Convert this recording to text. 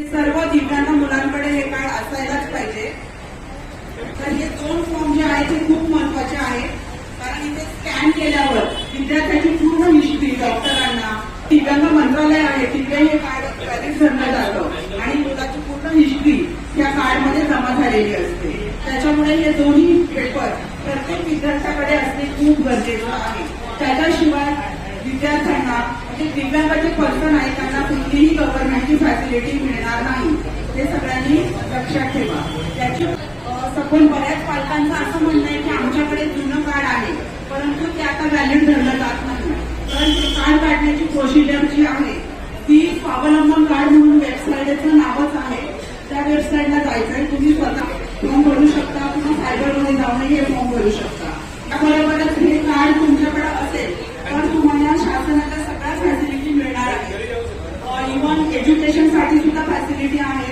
सर्व दिव्यांग मुलांकडे हे कार्ड असायलाच पाहिजे. तर हे दोन फॉर्म जे आहेत ते खूप महत्त्वाचे आहेत. कारण इथे स्कॅन केल्यावर विद्यार्थ्याची पूर्ण हिस्ट्री डॉक्टरांना दिव्यांग मंत्रालय आहे तिथे हे कार्ड व्हॅलिड धरलं जातं आणि मुलाची पूर्ण हिस्ट्री या कार्डमध्ये जमा झालेली असते. त्याच्यामुळे हे दोन्ही पेपर प्रत्येक विद्यार्थ्याकडे असणे खूप गरजेचं आहे. त्याच्याशिवाय विद्यार्थ्यांना म्हणजे दिव्यांगाचे पर्सन आहेत त्यांना कुठलीही गव्हर्नमेंटची फॅसिलिटी मिळणार नाही हे सगळ्यांनी लक्षात ठेवा. त्याची सखोल बऱ्याच पालकांचं असं म्हणणं आहे की आमच्याकडे जुनं कार्ड आहे परंतु ते आता व्हॅलिड धरलं जात नाही. तर ते कार्ड काढण्याची प्रोसिजर जी आहे ती स्वावलंबन कार्ड म्हणून वेबसाईटचं नावच आहे. त्या वेबसाईटला जायचंय तुम्ही स्वतः फॉर्म भरू शकता किंवा सायबरमध्ये जाऊनही हे फॉर्म भरू शकता. त्याबरोबरच हे कार्ड तुमच्याकडे असेल तर तुम्हाला शासनाच्या सगळ्या फॅसिलिटी मिळणार आहे इव्हन एज्युकेशनसाठी सुद्धा फॅसिलिटी आहे.